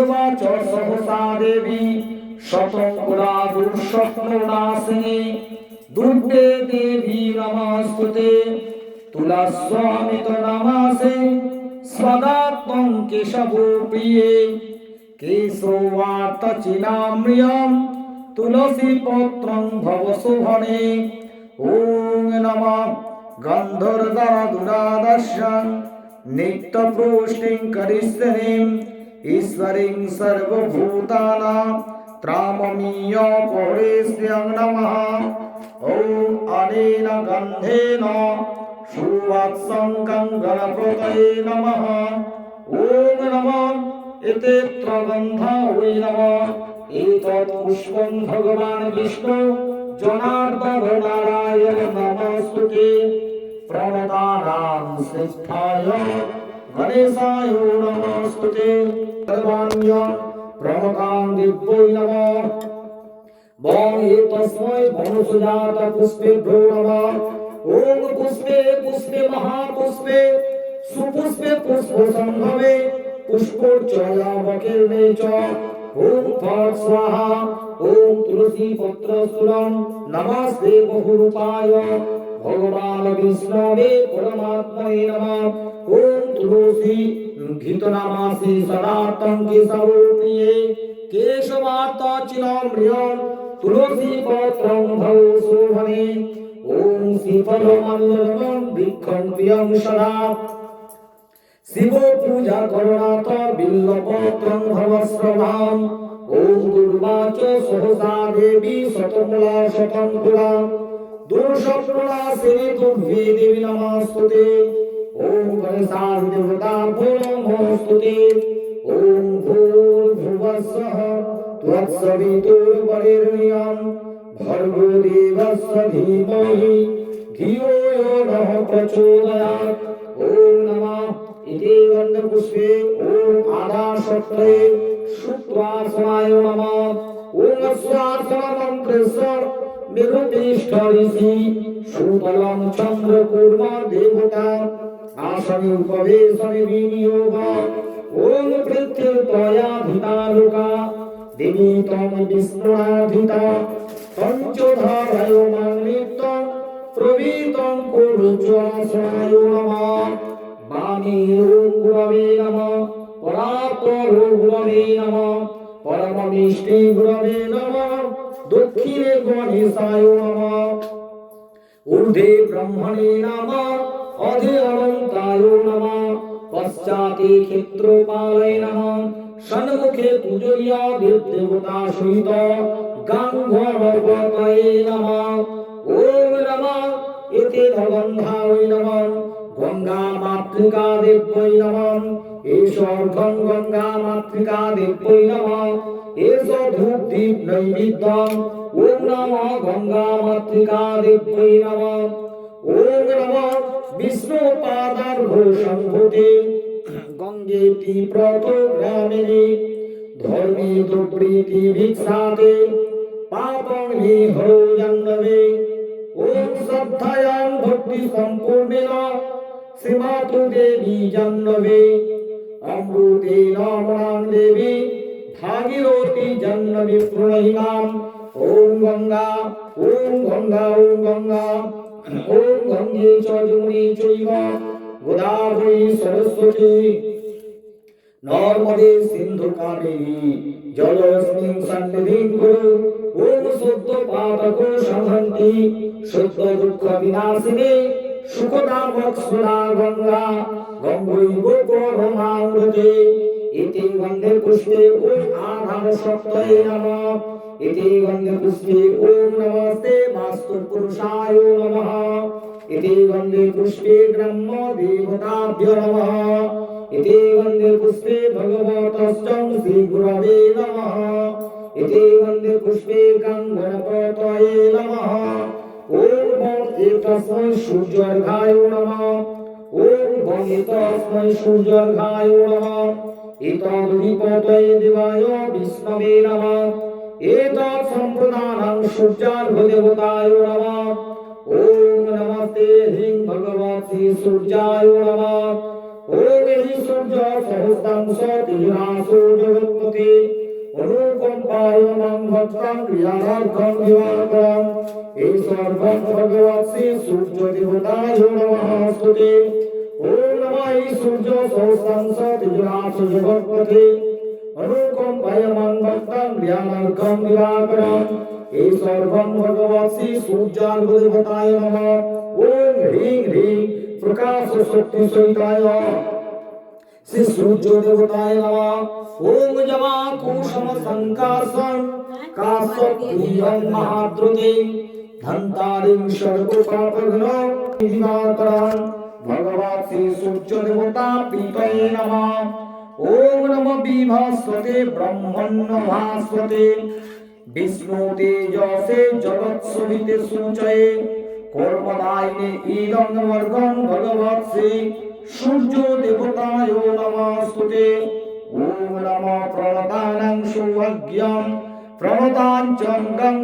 च सहसा देवी शतकुला दुर्स्वप्नोडासिनी दुर्गे देवी नमस्तुते तुलास्वामित नमासे स्वदा त्वं केशवो प्रिये केशवार्तचिलाम्रियं तुलसीपत्रं भवशोभने ॐ नमः गन्धर्दरदुरादर्शन् नित्यप्रोष्टिं करिष्यनिम् ईश्वरीं सर्वभूतानां त्राममीय पौरेश्यं नमः ॐ अनेन गन्धेन सुवात्सङ्गं गणपतये नमः ॐ नमः एतेऽत्र गन्धा वै नमः एतत् पुष्पं भगवान् विष्णु जनार्दन नारायण नमस्तुते प्रणतानां सिद्धाय गणेशायो नमोऽस्तु ते सर्वाण्य प्रमुखां दिव्यै नमः ॐ एतस्मै वंशजातपुष्पेभ्यो नमः ॐ पुष्पे पुष्पे महापुष्पे सुपुष्पे पुष्पसम्भवे पुष्पोच्चयावकीर्णे च। ॐ फट् स्वाहा ॐ तुलसीपत्रसुरं नमस्ते बहुरूपाय। भगवान् विष्णवे परमात्मने नमः। ॐ ভগবান বিষ্ণবে পরমাত্মনে নমঃ ওম তুলসী ঘৃত নামাসি সদা তং কেশব প্রিয়ে কেশবার্ত চিরমৃয়ম তুলসী পত্রং ভৌ শোভনে ওম শ্রীফলমল্লম বৃক্ষং প্রিয়ং সদা শিব পূজা করণাথ বিল্লপত্রং ভবশ্রভাম ওম দুর্বাচ সহসা দেবী ॐ कंसां देवतां भूलं भोस्तुति ॐ भूर्भुवस्सः त्वत्सवितुर्वरेण्यं भर्गो देवस्य धीमहि धियो यो नः प्रचोदयात् ॐ नमः इति गन्धपुष्पे ॐ आदाशत्रे शुक्वासनाय नमः ॐ अस्यासनमन्त्रस्य निरुपिष्ठरिषि सुतलं चन्द्रकूर्मा देवता आसनि उपवेशनि विनियोग ॐ पृथ्वीत्वयाधितालुका দেবী তম বিষ্ণুরাধিত পঞ্চধারায় মানিত প্রবীতং কুরুচরাশায় নমঃ বামে গুরবে নমঃ পরাপর গুরবে নমঃ পরমনিষ্ঠে গুরবে নমঃ দক্ষিণে গণেশায় নমঃ ঊর্ধ্বে ব্রহ্মণে নমঃ অধে অনন্তায় নমঃ পশ্চাতে ক্ষেত্রপালয় নমঃ সন্মুখে পূজনীয় দেবতা সহিত গাঙ্গণপতয়ে নমঃ ওম নমঃ এতে গন্ধায় নমঃ। গঙ্গা মাতৃকা দেব্যৈ নমঃ এষ অর্ঘং গঙ্গা মাতৃকা দেব্যৈ নমঃ এষ ধূপ দীপ নৈবেদ্যম ওম নমঃ গঙ্গা মাতৃকা দেব্যৈ নমঃ ওম নমঃ বিষ্ণু পাদার্ঘ সম্ভুতে গঙ্গেতি প্রত গ্রামিণী ধর্মী দুপ্রীতি ভিক্ষাতে পাপং হি হরো জন্মবে ওম শ্রদ্ধায়াং ভক্তি সম্পূর্ণেন শ্রীমাতু দেবী জন্মবে অমৃতে নমনাং দেবী ভাগীরথী জন্মবি প্রণহিমাম। ওম গঙ্গা ওম গঙ্গা ওম গঙ্গা। ওম গঙ্গে চ যমুনে চৈব গোদাবরী সরস্বতী নর্মদে সিন্ধু কাবেরী জলস্মিন সন্নিধিং কুরু ওম শুদ্ধ পাপক সহন্তি শুদ্ধ দুঃখ বিনাশিনী সুখদামক সুরা গঙ্গা গঙ্গৈব পরমামৃতে ইতি গন্ধে পুষ্পে ওম আধার সপ্তয়ে নমঃ। इति गन्धे पुष्पे ॐ नमस्ते वास्तुपुरुषाय नमः इति गन्धे पुष्पे ब्रह्म देवताभ्य नमः इति गन्धे पुष्पे भगवतश्चं श्रीगुरवे नमः इति गन्धे पुष्पे गङ्गणपतये नमः ॐ वं एतस्मै सूर्यर्घाय नमः ॐ वं एतस्मै सूर्यर्घाय नमः एतदुरिपतये देवाय विष्णवे नमः एतत् सम्प्रदानं सूर्यार्घदेवताय नमः ॐ नमस्ते ह्रीं भगवती सूर्याय नमः ওম হি সূর্য সহস্রাংশ তিরাসো জগৎপতি অনুকম্পায় মাং ভক্তাং ক্রিয়ার্থং দিবাকরম এই সর্বং ভগবৎ শ্রী সূর্য দেবতায় নমঃ স্তুতে ওম নমঃ হি সূর্য সহস্রাংশ তিরাসো জগৎপতি অনুকম্পায় মাং ভক্তাং ক্রিয়ার্থং দিবাকরম এই সর্বং ভগবৎ শ্রী সূর্যার্ঘ দেবতায় নমঃ ওম হ্রিং হ্রিং প্রকাশ শক্তি সহিতায় শ্রী সূর্য দেবতায় নমঃ ওম জমা কুসুম সংকাসন কাশ্যপ্রিয়ং মহাদ্রুতে ধন্তারিং সর্ব পাপঘ্ন দিবাকরণ ভগবৎ শ্রী সূর্য দেবতা পীতয়ে নমঃ ওম নম বিভাস্বতে ব্রহ্মণ্য ভাস্বতে বিষ্ণু তেজসে জগৎসবিতে সূচয়ে কর্মদায়িনে ইদং বর্গং ভগবৎ সূর্য দেবতায় নমস্তুতে ওম নম প্রণতানাং সৌভাগ্যম প্রণতাঞ্চঙ্গং